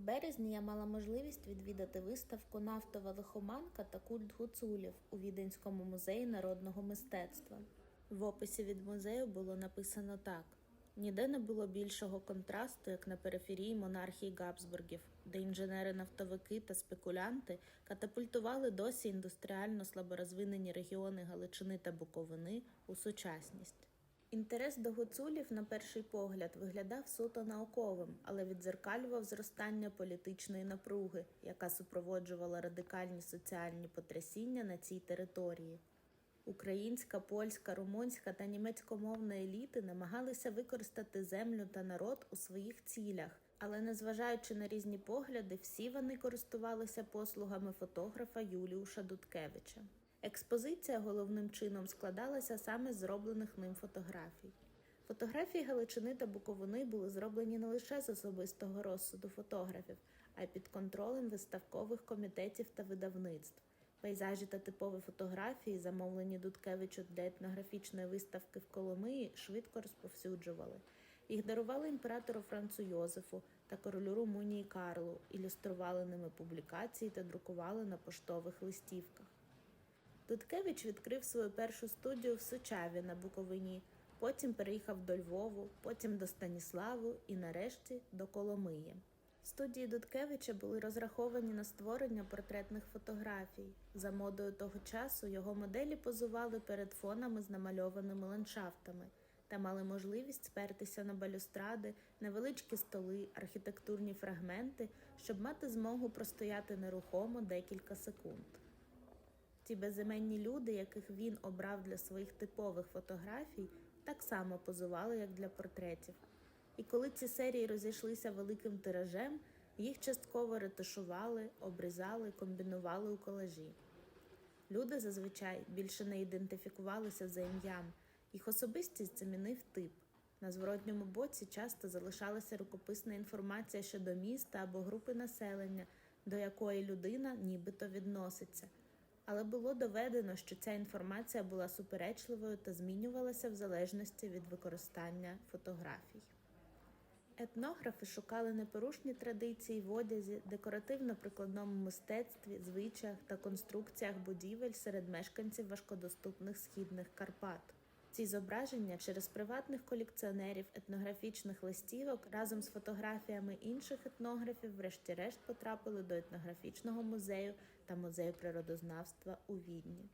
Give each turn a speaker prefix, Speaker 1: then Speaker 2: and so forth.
Speaker 1: березні я мала можливість відвідати виставку Нафтова лихоманка та культ гуцулів у Віденському музеї народного мистецтва. В описі від музею було написано так: ніде не було більшого контрасту, як на периферії монархії Габсбургів, де інженери-нафтовики та спекулянти катапультували досі індустріально слаборозвинені регіони Галичини та Буковини у сучасність. Інтерес до гуцулів на перший погляд виглядав суто науковим, але відзеркалював зростання політичної напруги, яка супроводжувала радикальні соціальні потрясіння на цій території. Українська, польська, румунська та німецькомовна еліти намагалися використати землю та народ у своїх цілях, але незважаючи на різні погляди, всі вони користувалися послугами фотографа Юліуша Дудкевича. Експозиція головним чином складалася саме з зроблених ним фотографій. Фотографії Галичини та Буковини були зроблені не лише з особистого розсуду фотографів, а й під контролем виставкових комітетів та видавництв. Пейзажі та типові фотографії, замовлені Дудкевичу для етнографічної виставки в Коломиї, швидко розповсюджували. Їх дарували імператору Францу Йозефу та королю Румунії Карлу, ілюстрували ними публікації та друкували на поштових листівках. Дудкевич відкрив свою першу студію в Сучаві на Буковині, потім переїхав до Львову, потім до Станіславу і нарешті до Коломиї. Студії Дудкевича були розраховані на створення портретних фотографій. За модою того часу його моделі позували перед фонами з намальованими ландшафтами та мали можливість спертися на балюстради, невеличкі столи, архітектурні фрагменти, щоб мати змогу простояти нерухомо декілька секунд. Ті безіменні люди, яких він обрав для своїх типових фотографій, так само позували, як для портретів. І коли ці серії розійшлися великим тиражем, їх частково ретушували, обрізали, комбінували у колажі. Люди зазвичай більше не ідентифікувалися за ім'ям, їх особистість замінив тип. На зворотньому боці часто залишалася рукописна інформація щодо міста або групи населення, до якої людина нібито відноситься. Але було доведено, що ця інформація була суперечливою та змінювалася в залежності від використання фотографій. Етнографи шукали непорушні традиції в одязі, декоративно-прикладному мистецтві, звичаях та конструкціях будівель серед мешканців важкодоступних східних Карпат. Ці зображення через приватних колекціонерів етнографічних листівок разом з фотографіями інших етнографів, врешті-решт, потрапили до етнографічного музею та музею природознавства у Відні.